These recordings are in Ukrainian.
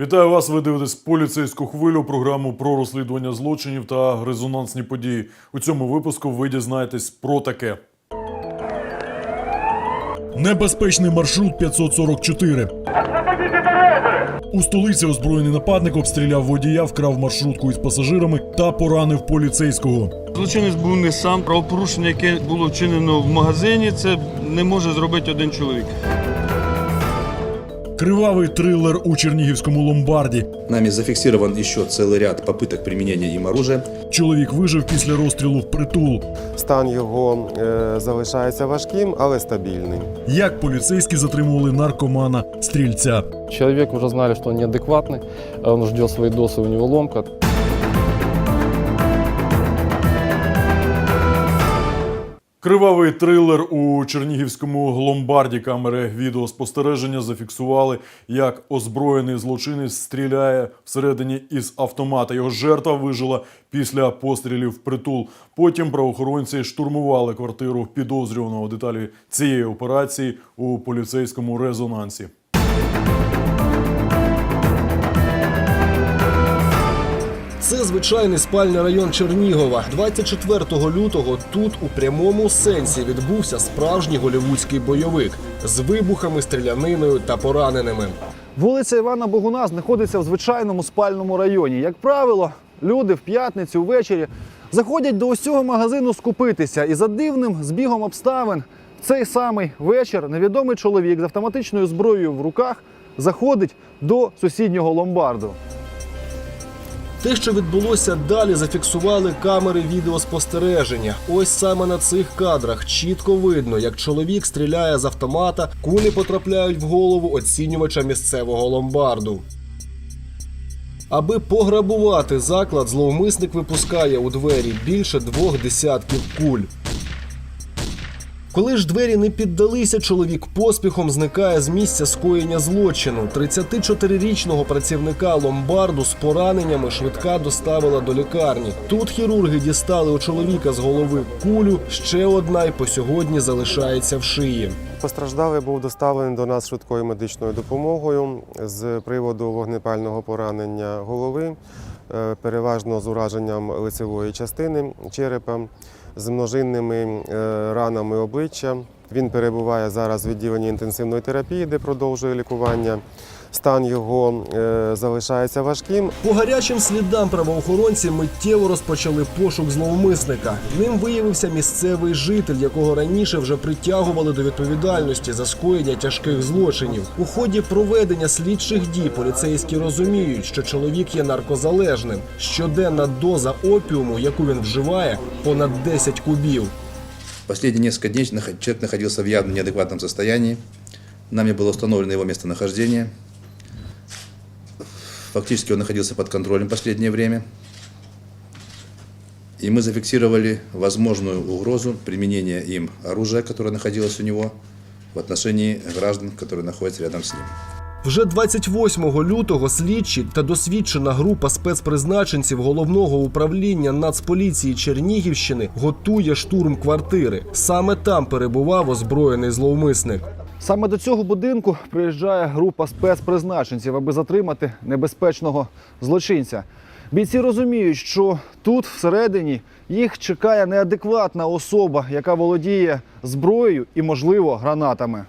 Вітаю вас. Ви дивитесь поліцейську хвилю, програму про розслідування злочинів та резонансні події. У цьому випуску ви дізнаєтесь про таке. Небезпечний маршрут 544. У столиці озброєний нападник обстріляв водія, вкрав маршрутку із пасажирами та поранив поліцейського. Злочинець був не сам. Правопорушення, яке було вчинено в магазині, це не може зробити один чоловік. Кривавий трилер у Чернігівському ломбарді. Нами зафиксирован еще целый ряд попыток применения им оружия. Чоловік вижив після розстрілу в притул. Стан його е, залишається важким, але стабільним. Як поліцейські затримували наркомана стрільця. Человек уже знали, что он неадекватный, он ждет свои досы, у него ломка. Кривавий трилер у Чернігівському ломбарді камери відеоспостереження зафіксували, як озброєний злочинець стріляє всередині із автомата. Його жертва вижила після пострілів в притул. Потім правоохоронці штурмували квартиру підозрюваного деталі цієї операції у поліцейському резонансі. Це звичайний спальний район Чернігова. 24 лютого тут у прямому сенсі відбувся справжній голівудський бойовик з вибухами, стріляниною та пораненими. Вулиця Івана Богуна знаходиться в звичайному спальному районі. Як правило, люди в п'ятницю ввечері заходять до ось цього магазину скупитися. І за дивним збігом обставин цей самий вечір невідомий чоловік з автоматичною зброєю в руках заходить до сусіднього ломбарду. Те, що відбулося далі, зафіксували камери відеоспостереження. Ось саме на цих кадрах чітко видно, як чоловік стріляє з автомата, кулі потрапляють в голову оцінювача місцевого ломбарду. Аби пограбувати заклад, зловмисник випускає у двері більше двох десятків куль. Коли ж двері не піддалися, чоловік поспіхом зникає з місця скоєння злочину. 34-річного працівника ломбарду з пораненнями швидка доставила до лікарні. Тут хірурги дістали у чоловіка з голови кулю. Ще одна й по сьогодні залишається в шиї. Постраждалий був доставлений до нас швидкою медичною допомогою з приводу вогнепального поранення голови, е, переважно з ураженням лицевої частини черепа, з множинними е, ранами обличчя. Він перебуває зараз в відділенні інтенсивної терапії, де продовжує лікування. Стан його е, залишається важким, По гарячим слідам правоохоронці миттєво розпочали пошук зловмисника. Ним виявився місцевий житель, якого раніше вже притягували до відповідальності за скоєння тяжких злочинів. У ході проведення слідчих дій поліцейські розуміють, що чоловік є наркозалежним. Щоденна доза опіуму, яку він вживає, понад 10 кубів. Последние несколько дней человек находился в явно неадекватном состоянии. Нами было установлено его местонахождение. Фактически он находился под контролем последнее время. И мы зафиксировали возможную угрозу применения им оружия, которое находилось у него, в отношении граждан, которые находятся рядом с ним. Вже 28 лютого слідчі та досвідчена група спецпризначенців головного управління Нацполіції Чернігівщини готує штурм квартири. Саме там перебував озброєний зловмисник. Саме до цього будинку приїжджає група спецпризначенців, аби затримати небезпечного злочинця. Бійці розуміють, що тут всередині їх чекає неадекватна особа, яка володіє зброєю і, можливо, гранатами.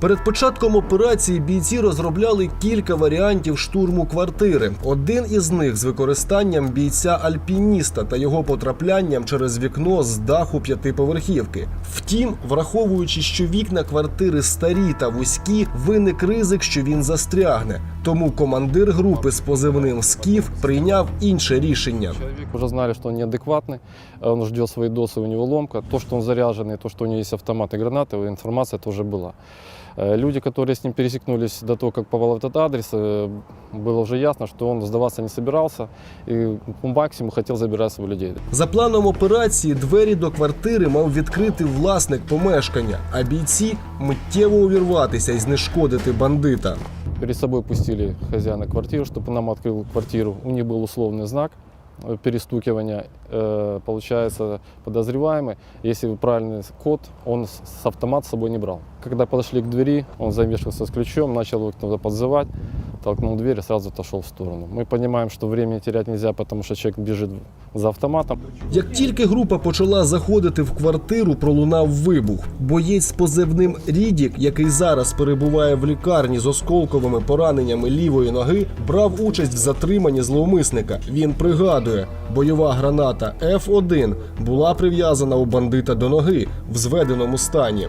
Перед початком операції бійці розробляли кілька варіантів штурму квартири. Один із них з використанням бійця альпініста та його потраплянням через вікно з даху п'ятиповерхівки. Втім, враховуючи, що вікна квартири старі та вузькі, виник ризик, що він застрягне. Тому командир групи з позивним Скіф прийняв інше рішення. Человек уже знали, что он неадекватный, он ждет свои досы, у него ломка. То, что он заряженный, то, что у него есть автомат и гранаты, информация тоже была. Э, Люди, которые с ним пересекнулись до того, как попал в этот адрес, э, было уже ясно, что он сдаваться не собирался и по максимуму хотел забирать своих людей. За планом операції двері до квартири мав відкрити власник помешкання, а бійці миттєво увірватися і знешкодити бандита. Перед собой пустили хозяина квартиры, чтобы нам открыл квартиру. У них был условный знак э, перестукивания. э, получается, подозреваемый, если правильный код, он с с автомат с собой не брал. Когда подошли к двери, он замешивался с ключом, начал кто-то подзывать, толкнул дверь и сразу отошел в сторону. Мы понимаем, что времени терять нельзя, потому что человек бежит за автоматом. Як тільки група почала заходити в квартиру, пролунав вибух. Боєць з позивним Рідік, який зараз перебуває в лікарні з осколковими пораненнями лівої ноги, брав участь в затриманні зловмисника. Він пригадує, бойова граната F1 була прив'язана у бандита до ноги в зведеному стані.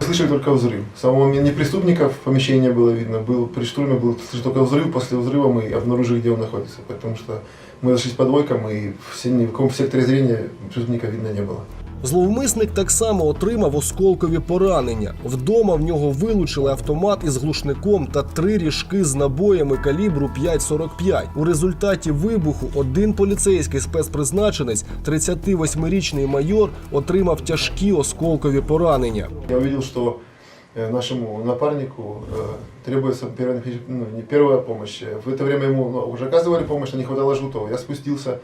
Слышали только взрыв. Самого не преступника в помещении было видно. Был, при штурме был слышен только взрыв. После взрыва мы обнаружили, где он находится. Потому что мы зашли по двойкам, и в, ни в каком секторе зрения преступника видно не было. Зловмисник так само отримав осколкові поранення. Вдома в нього вилучили автомат із глушником та три ріжки з набоями калібру 5,45. У результаті вибуху один поліцейський спецпризначенець, 38-річний майор, отримав тяжкі осколкові поранення. Я увидел, что э, нашему напарнику э, требуется первая, ну, не первая помощь. В это время ему ну, уже оказывали помощь, но не хватало жгутов. Я спустился,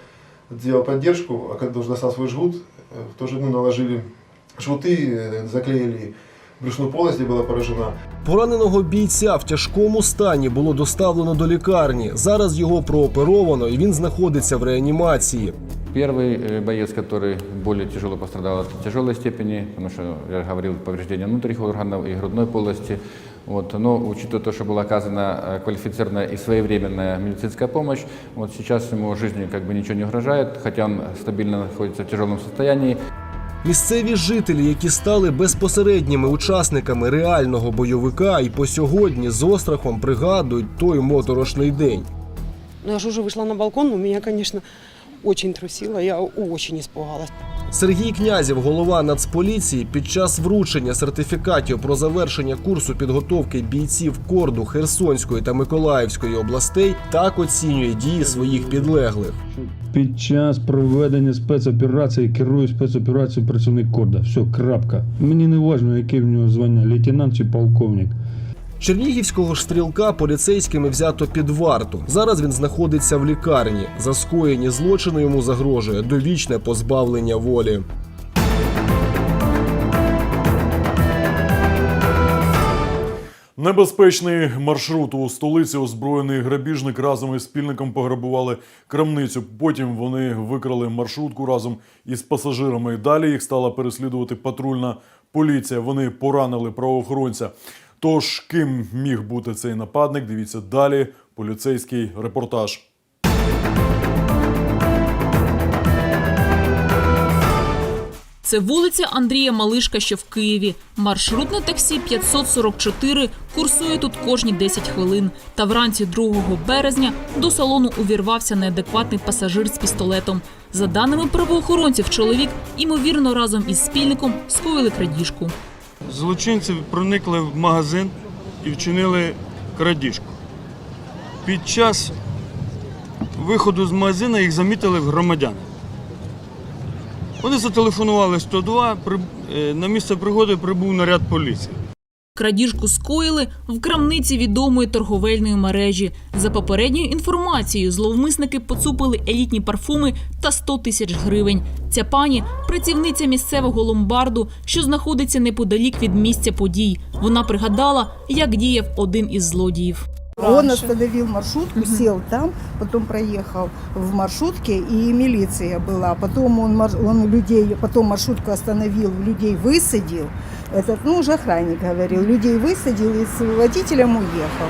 сделал поддержку, а когда уже достал свой жгут, э, тоже ну, наложили жгуты, э, заклеили брюшную полость, где была поражена. Пораненого бійця в тяжкому стані було доставлено до лікарні. Зараз його прооперовано і він знаходиться в реанімації. Первый э, боец, который более тяжело пострадал от тяжелой степени, потому что, я говорил, повреждения внутренних органов и грудной полости. Вот, но учитывая то, что была оказана э, квалифицированная и своевременная медицинская помощь, вот сейчас ему жизни как бы ничего не угрожает, хотя он стабильно находится в тяжелом состоянии. Місцеві жителі, які стали безпосередніми учасниками реального бойовика, і по сьогодні з острахом пригадують той моторошний день. Ну, я же уже вышла на балкон, но меня, конечно, очень трусило, я очень испугалась. Сергій Князів, голова Нацполіції, під час вручення сертифікатів про завершення курсу підготовки бійців корду Херсонської та Миколаївської областей, так оцінює дії своїх підлеглих. Під час проведення спецоперації керує спецоперацією працівник Корда. Все, крапка. Мені не важливо, яке в нього звання, лейтенант чи полковник. Чернігівського ж стрілка поліцейськими взято під варту. Зараз він знаходиться в лікарні. За скоєні злочини йому загрожує довічне позбавлення волі. Небезпечний маршрут у столиці озброєний грабіжник разом із спільником пограбували крамницю. Потім вони викрали маршрутку разом із пасажирами. Далі їх стала переслідувати патрульна поліція. Вони поранили правоохоронця. Тож ким міг бути цей нападник? Дивіться далі. Поліцейський репортаж. Це вулиця Андрія Малишка, що в Києві. Маршрутне таксі 544 курсує тут кожні 10 хвилин. Та вранці 2 березня до салону увірвався неадекватний пасажир з пістолетом. За даними правоохоронців, чоловік, імовірно, разом із спільником скоїли крадіжку. Злочинці проникли в магазин і вчинили крадіжку. Під час виходу з магазину їх замітили громадяни. Вони зателефонували 102, е, на місце пригоди прибув наряд поліції. Крадіжку скоїли в крамниці відомої торговельної мережі. За попередньою інформацією, зловмисники поцупили елітні парфуми та 100 тисяч гривень. Ця пані працівниця місцевого ломбарду, що знаходиться неподалік від місця подій. Вона пригадала, як діяв один із злодіїв. Он остановил маршрутку, сел там, потом проехал в маршрутке, и милиция была. Потом он, он людей, потом маршрутку остановил, людей высадил. Этот, ну, уже охранник говорил, людей высадил и с водителем уехал.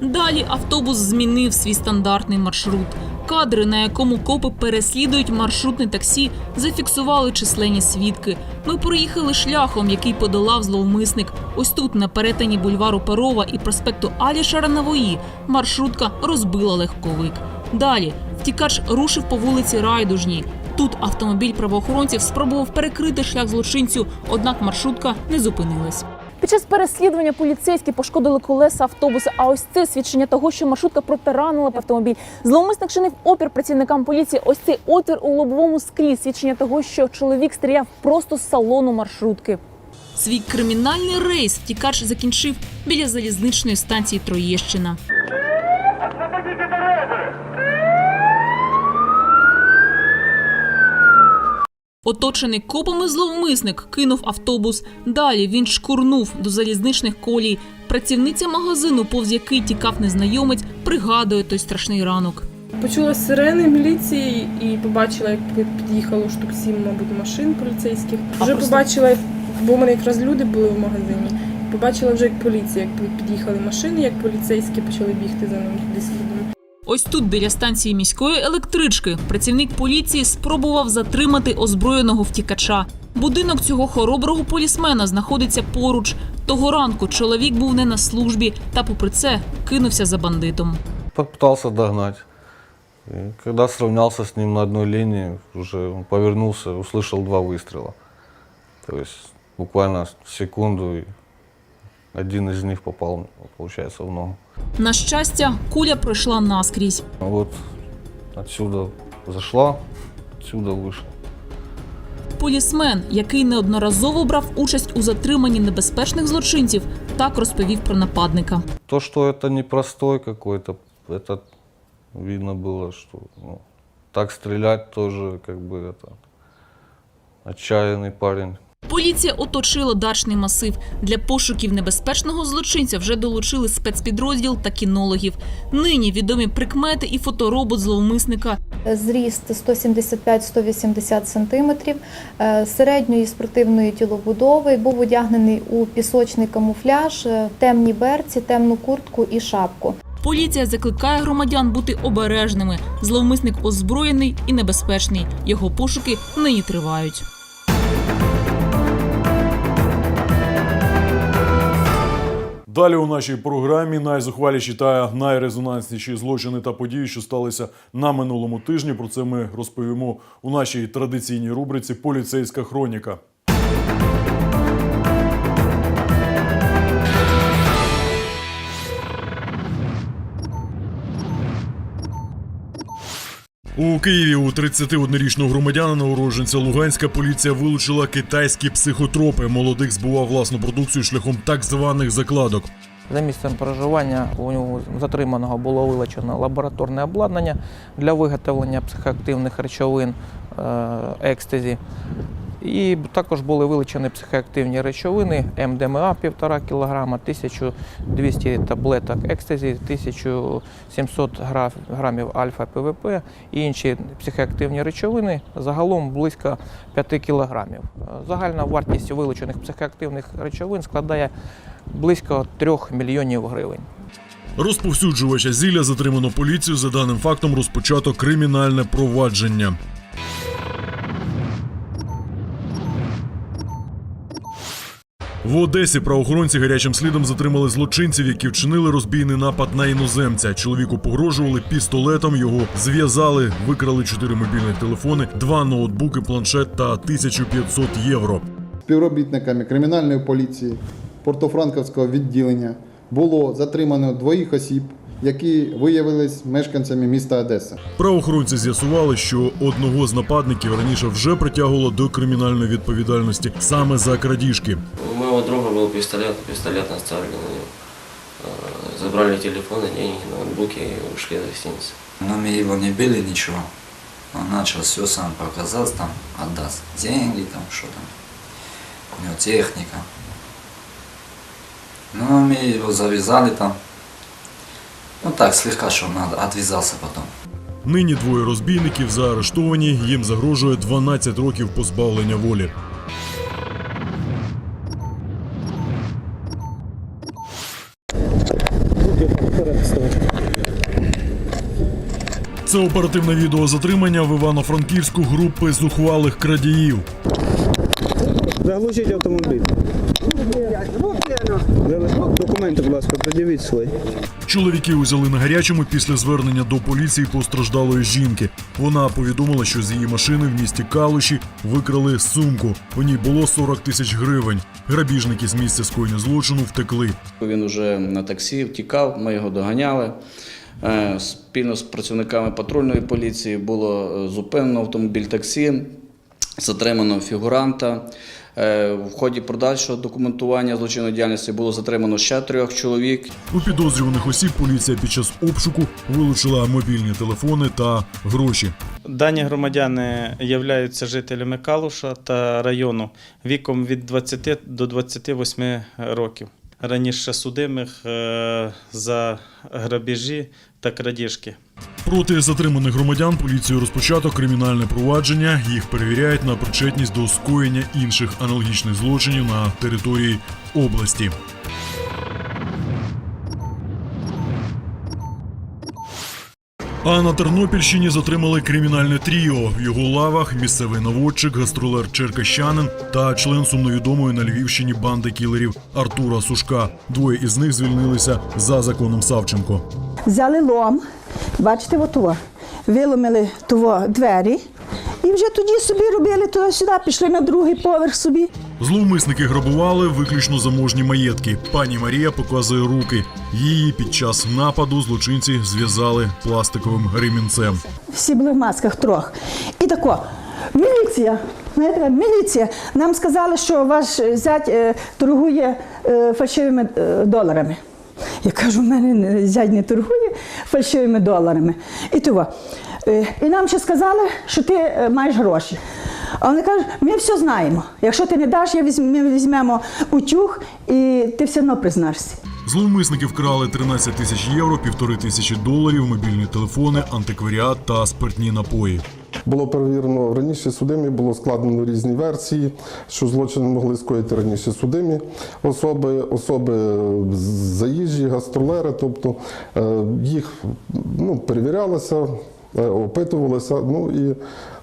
Далі автобус змінив свій стандартний маршрут. Кадри, на якому копи переслідують маршрутне таксі, зафіксували численні свідки. Ми проїхали шляхом, який подолав зловмисник. Ось тут, на перетині бульвару Перова і проспекту Алішара Навої, маршрутка розбила легковик. Далі втікач рушив по вулиці Райдужній. Тут автомобіль правоохоронців спробував перекрити шлях злочинцю, однак маршрутка не зупинилась. Під час переслідування поліцейські пошкодили колеса автобуса. А ось це свідчення того, що маршрутка протаранила автомобіль. Зловмисник чинив опір працівникам поліції. Ось цей отвір у лобовому склі. Свідчення того, що чоловік стріляв просто з салону маршрутки. Свій кримінальний рейс втікач закінчив біля залізничної станції Троєщина. Оточений копами зловмисник кинув автобус. Далі він шкурнув до залізничних колій. Працівниця магазину, повз який тікав незнайомець, пригадує той страшний ранок. Почула сирени міліції і побачила, як під'їхало штук сім, мабуть, машин поліцейських. Вже побачила, бо в мене якраз люди були в магазині. Побачила вже як поліція, як під'їхали машини, як поліцейські почали бігти за ним слідом. Ось тут, біля станції міської електрички, працівник поліції спробував затримати озброєного втікача. Будинок цього хороброго полісмена знаходиться поруч. Того ранку чоловік був не на службі, та попри це кинувся за бандитом. Попытался догнать. И когда сравнялся с ним на одной линии, уже он повернулся, услышал два выстрела. То есть буквально секунду, и один из них попал, получается, в ногу. На щастя, куля пройшла наскрізь. Вот отсюда зашла, отсюда вышла. Полісмен, який неодноразово брав участь у затриманні небезпечних злочинців, так розповів про нападника. То, что это непростой какой-то, это видно было, что ну, так стрелять тоже как бы это отчаянный парень. Поліція оточила дачний масив. Для пошуків небезпечного злочинця вже долучили спецпідрозділ та кінологів. Нині відомі прикмети і фоторобот зловмисника. Зріст 175-180 см, е, середньої спортивної тілобудови, був одягнений у пісочний камуфляж, е, темні берці, темну куртку і шапку. Поліція закликає громадян бути обережними. Зловмисник озброєний і небезпечний. Його пошуки нині тривають. Далі у нашій програмі найзухваліші та найрезонансніші злочини та події, що сталися на минулому тижні. Про це ми розповімо у нашій традиційній рубриці Поліцейська хроніка. У Києві у 31-річного громадянина уродженця Луганська поліція вилучила китайські психотропи. Молодик збував власну продукцію шляхом так званих закладок. За місцем проживання у нього затриманого було вилучено лабораторне обладнання для виготовлення психоактивних речовин екстезі. екстазі. І також були вилучені психоактивні речовини МДМА 1,5 кг, 1200 таблеток екстазі, 1700 гра- грамів альфа-ПВП і інші психоактивні речовини, загалом близько 5 кг. Загальна вартість вилучених психоактивних речовин складає близько 3 мільйонів гривень. Розповсюджувача зілля затримано поліцію. За даним фактом розпочато кримінальне провадження. В Одесі правоохоронці гарячим слідом затримали злочинців, які вчинили розбійний напад на іноземця. Чоловіку погрожували пістолетом. Його зв'язали, викрали чотири мобільних телефони, два ноутбуки, планшет та 1500 євро. Співробітниками кримінальної поліції Портофранковського відділення було затримано двоїх осіб, які виявились мешканцями міста Одеса. Правоохоронці з'ясували, що одного з нападників раніше вже притягувало до кримінальної відповідальності саме за крадіжки У моего друга был пистолет, пистолет наставили на него. Э, Забрали телефоны, деньги, ноутбуки и ушли из гостиницы. Но мы его не били, ничего. Он начал все сам показать, там, отдаст деньги, там, что там. У него техника. Ну, мы его завязали там. Ну так, слегка, что надо, отвязался потом. Нині двоє розбійників заарештовані. Їм загрожує 12 років позбавлення волі. Це оперативне відео затримання в Івано-Франківську групи зухвалих крадіїв. Заглушіть автомобіль. Документи, будь ласка, пред'явіть свої. Чоловіки узяли на гарячому після звернення до поліції постраждалої жінки. Вона повідомила, що з її машини в місті Калуші викрали сумку. У ній було 40 тисяч гривень. Грабіжники з місця скоєння злочину втекли. Він уже на таксі втікав, ми його доганяли. Е, Спільно з працівниками патрульної поліції було е, зупинено автомобіль таксі, затримано фігуранта. Е, В ході подальшого документування злочинної діяльності було затримано ще трьох чоловік. У підозрюваних осіб поліція під час обшуку вилучила мобільні телефони та гроші. Дані громадяни являються жителями Калуша та району віком від 20 до 28 років. Раніше судимих е, за грабежі та крадіжки. Проти затриманих громадян поліцією розпочато кримінальне провадження. Їх перевіряють на причетність до скоєння інших аналогічних злочинів на території області. А на Тернопільщині затримали кримінальне тріо. В його лавах місцевий наводчик, гастролер черкащанин та член сумновідомої на Львівщині банди кілерів Артура Сушка. Двоє із них звільнилися за законом Савченко. Взяли лом, бачите, отого, виломили того двері і вже тоді собі робили туди-сюди, пішли на другий поверх собі. Зловмисники грабували виключно заможні маєтки. Пані Марія показує руки. Її під час нападу злочинці зв'язали пластиковим ремінцем. Всі були в масках трьох. І тако, міліція, міліція. Нам сказали, що ваш зять е, торгує е, фальшивими е, доларами. Я кажу, в мене зять не торгує фальшивими доларами. І того. І нам ще сказали, що ти маєш гроші. А вони кажуть, ми все знаємо. Якщо ти не даш, я візьм- ми візьмемо утюг і ти все одно признашся. Зловмисники вкрали 13 тисяч євро, півтори тисячі доларів, мобільні телефони, антикваріат та спиртні напої. Було перевірено раніше судимі, було складено різні версії, що злочин могли скоїти раніше судимі особи, особи заїжджі, гастролери, тобто е, їх ну, перевірялося, е, опитувалося. Ну і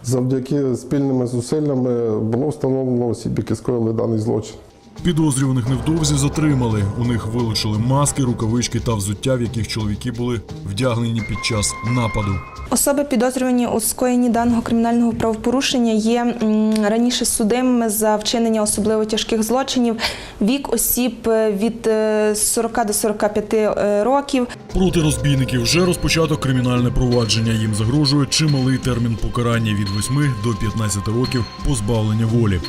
завдяки спільними зусиллями було встановлено осіб, які скоїли даний злочин. Підозрюваних невдовзі затримали. У них вилучили маски, рукавички та взуття, в яких чоловіки були вдягнені під час нападу. Особи, підозрювані у скоєнні даного кримінального правопорушення, є раніше судимими за вчинення особливо тяжких злочинів. Вік осіб е, від е, 40 до 45 е, років. Проти розбійників вже розпочато кримінальне провадження. Їм загрожує чималий термін покарання від 8 до 15 років позбавлення волі.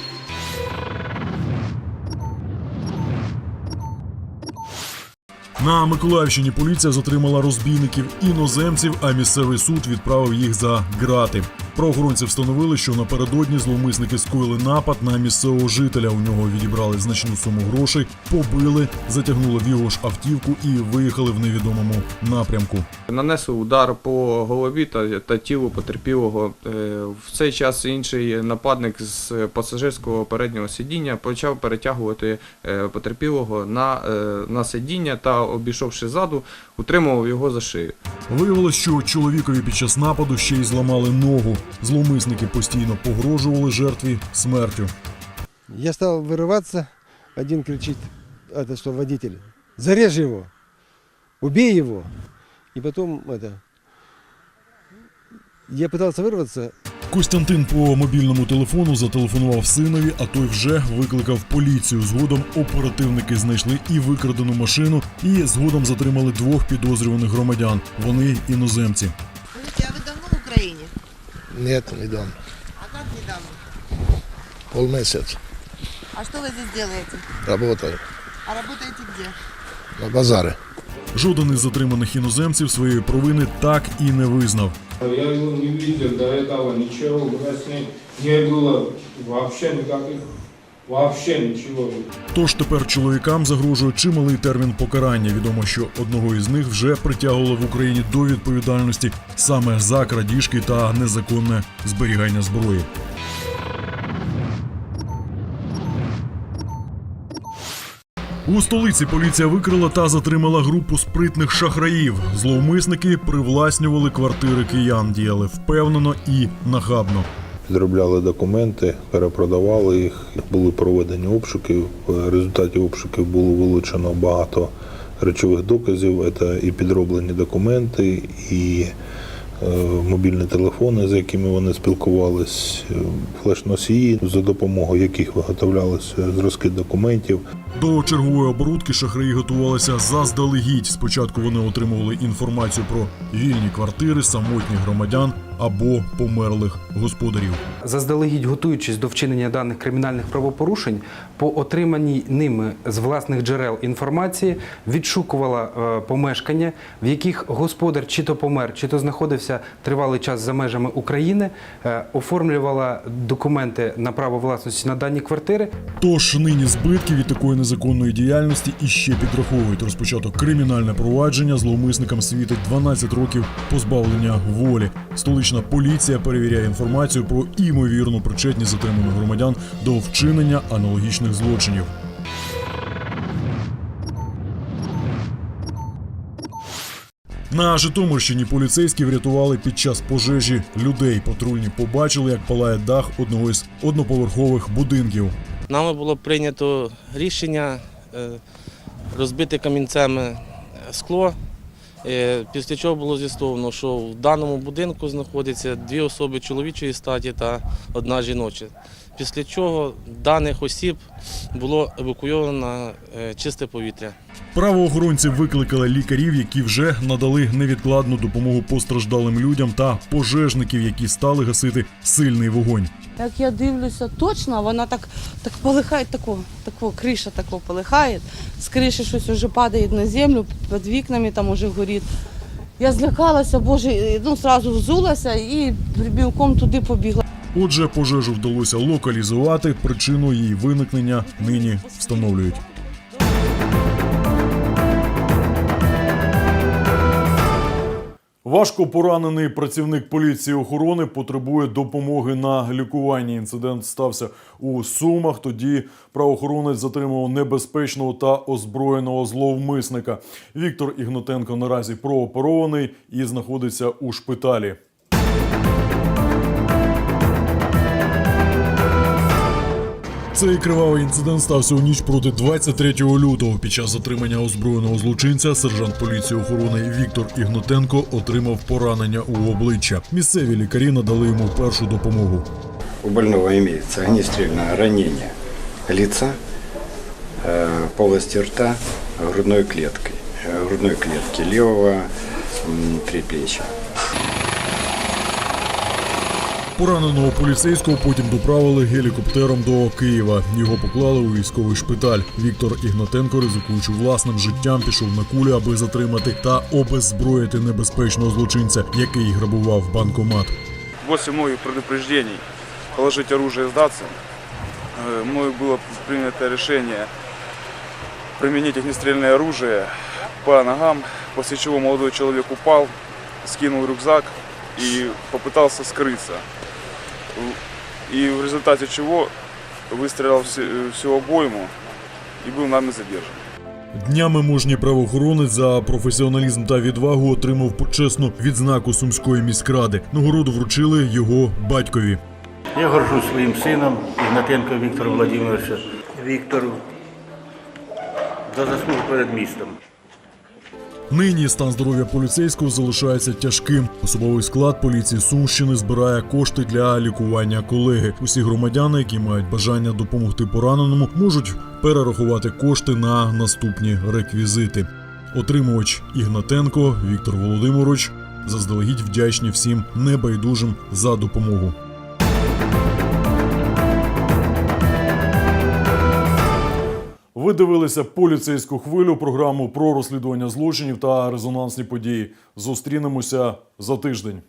На Миколаївщині поліція затримала розбійників іноземців, а місцевий суд відправив їх за ґрати. Правоохоронці встановили, що напередодні зловмисники скоїли напад на місцевого жителя. У нього відібрали значну суму грошей, побили, затягнули в його ж автівку і виїхали в невідомому напрямку. Нанесли удар по голові та, та тілу потерпілого. Е, В цей час інший нападник з пасажирського переднього сидіння почав перетягувати е, потерпілого на, е, на сидіння та, обійшовши ззаду, утримував його за шию. Виявилось, що чоловікові під час нападу ще й зламали ногу. Зловмисники постійно погрожували жертві смертю. Я стал вырываться, один кричит, это что, водитель, зарежь его, убей его. И потом это, я пытался вырваться, Костянтин по мобільному телефону зателефонував синові, а той вже викликав поліцію. Згодом оперативники знайшли і викрадену машину, і згодом затримали двох підозрюваних громадян. Вони іноземці. Скажите, а вы давно в Украине? Нет, недавно. А как недавно? Полмесяца. А что вы здесь делаете? Работаю А работаете где? на базаре. Жоден із затриманих іноземців своєї провини так і не визнав. Я его не видел до этого, ничего у нас не было вообще никаких, вообще нічого. Тож тепер чоловікам загрожує чималий термін покарання. Відомо, що одного із них вже притягували в Україні до відповідальності саме за крадіжки та незаконне зберігання зброї. У столиці поліція викрила та затримала групу спритних шахраїв. Зловмисники привласнювали квартири киян, діяли впевнено і нахабно. Підробляли документи, перепродавали їх, були проведені обшуки. В результаті обшуків було вилучено багато речових доказів. Це і підроблені документи, і е, мобільні телефони, з якими вони спілкувались, е, флеш-носії, за допомогою яких виготовлялися зразки документів. До чергової оборудки шахраї готувалися заздалегідь. Спочатку вони отримували інформацію про вільні квартири самотніх громадян або померлих господарів. Заздалегідь готуючись до вчинення даних кримінальних правопорушень, по отриманій ними з власних джерел інформації відшукувала е, помешкання, в яких господар чи то помер, чи то знаходився тривалий час за межами України, е, оформлювала документи на право власності на дані квартири. Тож нині збитки від такої незаконної діяльності іще підраховують. Розпочато кримінальне провадження зловмисникам світить 12 років позбавлення волі. Столична поліція перевіряє інформацію про імовірну причетність затриманих громадян до вчинення аналогічних злочинів. На Житомирщині поліцейські врятували під час пожежі людей. Патрульні побачили, як палає дах одного із одноповерхових будинків. Нами було прийнято рішення е, розбити камінцями скло, е, після чого було з'ясовано, що в даному будинку знаходяться дві особи чоловічої статі та одна жіноча. Після чого даних осіб було евакуйовано на е, чисте повітря. Правоохоронці викликали лікарів, які вже надали невідкладну допомогу постраждалим людям та пожежників, які стали гасити сильний вогонь. Як я дивлюся, точно вона так, так полихає, тако, тако, криша тако полихає. З криші щось вже падає на землю, під вікнами там уже горить. Я злякалася, боже, ну одразу взулася і білком туди побігла. Отже, пожежу вдалося локалізувати. Причину її виникнення нині встановлюють. Важко поранений працівник поліції охорони потребує допомоги на лікуванні. Інцидент стався у Сумах. Тоді правоохоронець затримав небезпечного та озброєного зловмисника. Віктор Ігнатенко наразі прооперований і знаходиться у шпиталі. Цей кривавий інцидент стався у ніч проти 23 лютого. Під час затримання озброєного злочинця сержант поліції охорони Віктор Ігнатенко отримав поранення у обличчя. Місцеві лікарі надали йому першу допомогу. У больного имеется огнестрельное ранение лица, э, полости рта, грудной клеткой, э, грудной клетки левого м, предплечья. Пораненого поліцейського потім доправили гелікоптером до Києва. Його поклали у військовий шпиталь. Віктор Ігнатенко, ризикуючи власним життям, пішов на кулі, аби затримати та обеззброїти небезпечного злочинця, який грабував банкомат. После многих предупреждений положить оружие и сдаться, э, мною было принято решение применить огнестрельное оружие по ногам, после чего молодой человек упал, скинул рюкзак и попытался скрыться. И в результате чего выстрелил всю- обойму и был нами задержан. Днями мужній правоохоронець за професіоналізм та відвагу отримав почесну відзнаку сумської міськради. Нагороду вручили його батькові. Я горжусь своїм сином Ігнатенко Віктором Владимировичем. Віктору за заслугу перед містом. Нині стан здоров'я поліцейського залишається тяжким. Особовий склад поліції Сумщини збирає кошти для лікування колеги. Усі громадяни, які мають бажання допомогти пораненому, можуть перерахувати кошти на наступні реквізити. Отримувач Ігнатенко Віктор Володимирович заздалегідь вдячні всім небайдужим за допомогу. Ви дивилися поліцейську хвилю, програму про розслідування злочинів та резонансні події. Зустрінемося за тиждень.